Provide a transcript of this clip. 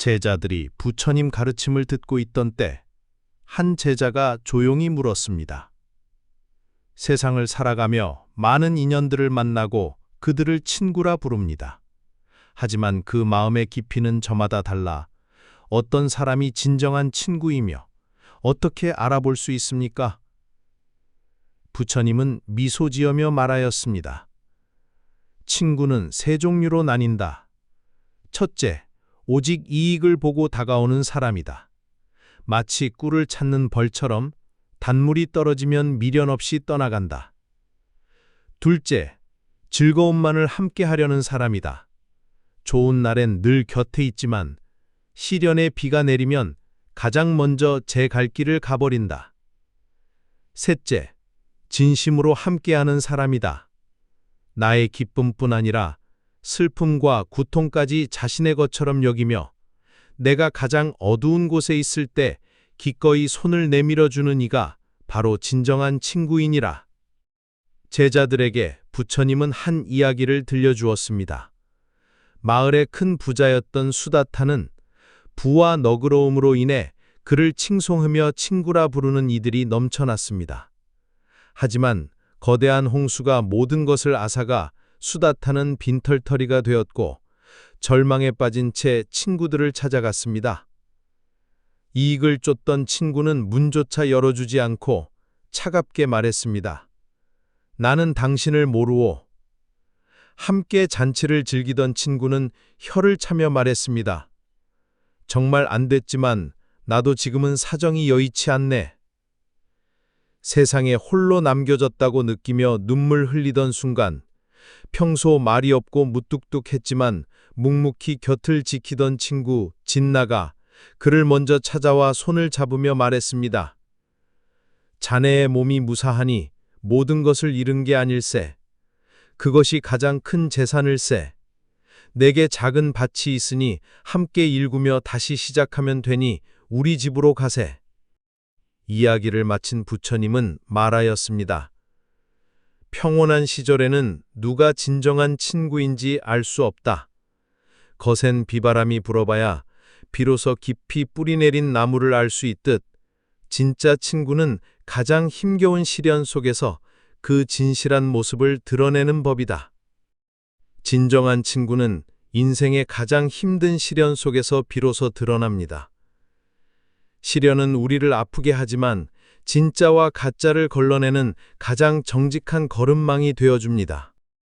제자들이 부처님 가르침을 듣고 있던 때, 한 제자가 조용히 물었습니다. 세상을 살아가며 많은 인연들을 만나고 그들을 친구라 부릅니다. 하지만 그 마음의 깊이는 저마다 달라 어떤 사람이 진정한 친구이며 어떻게 알아볼 수 있습니까? 부처님은 미소 지으며 말하였습니다. 친구는 세 종류로 나뉜다. 첫째, 오직 이익을 보고 다가오는 사람이다. 마치 꿀을 찾는 벌처럼 단물이 떨어지면 미련 없이 떠나간다. 둘째, 즐거움만을 함께 하려는 사람이다. 좋은 날엔 늘 곁에 있지만 시련에 비가 내리면 가장 먼저 제 갈 길을 가버린다. 셋째, 진심으로 함께하는 사람이다. 나의 기쁨뿐 아니라 슬픔과 고통까지 자신의 것처럼 여기며 내가 가장 어두운 곳에 있을 때 기꺼이 손을 내밀어 주는 이가 바로 진정한 친구이니라. 제자들에게 부처님은 한 이야기를 들려주었습니다. 마을의 큰 부자였던 수다타는 부와 너그러움으로 인해 그를 칭송하며 친구라 부르는 이들이 넘쳐났습니다. 하지만 거대한 홍수가 모든 것을 앗아가 수다 타는 빈털터리가 되었고 절망에 빠진 채 친구들을 찾아갔습니다. 이익을 쫓던 친구는 문조차 열어주지 않고 차갑게 말했습니다. 나는 당신을 모르오. 함께 잔치를 즐기던 친구는 혀를 차며 말했습니다. 정말 안 됐지만 나도 지금은 사정이 여의치 않네. 세상에 홀로 남겨졌다고 느끼며 눈물 흘리던 순간 평소 말이 없고 무뚝뚝했지만 묵묵히 곁을 지키던 친구 진나가 그를 먼저 찾아와 손을 잡으며 말했습니다. 자네의 몸이 무사하니 모든 것을 잃은 게 아닐세. 그것이 가장 큰 재산을세. 내게 작은 밭이 있으니 함께 일구며 다시 시작하면 되니 우리 집으로 가세. 이야기를 마친 부처님은 말하였습니다. 평온한 시절에는 누가 진정한 친구인지 알 수 없다. 거센 비바람이 불어봐야 비로소 깊이 뿌리내린 나무를 알 수 있듯 진짜 친구는 가장 힘겨운 시련 속에서 그 진실한 모습을 드러내는 법이다. 진정한 친구는 인생의 가장 힘든 시련 속에서 비로소 드러납니다. 시련은 우리를 아프게 하지만 진짜와 가짜를 걸러내는 가장 정직한 걸음망이 되어줍니다.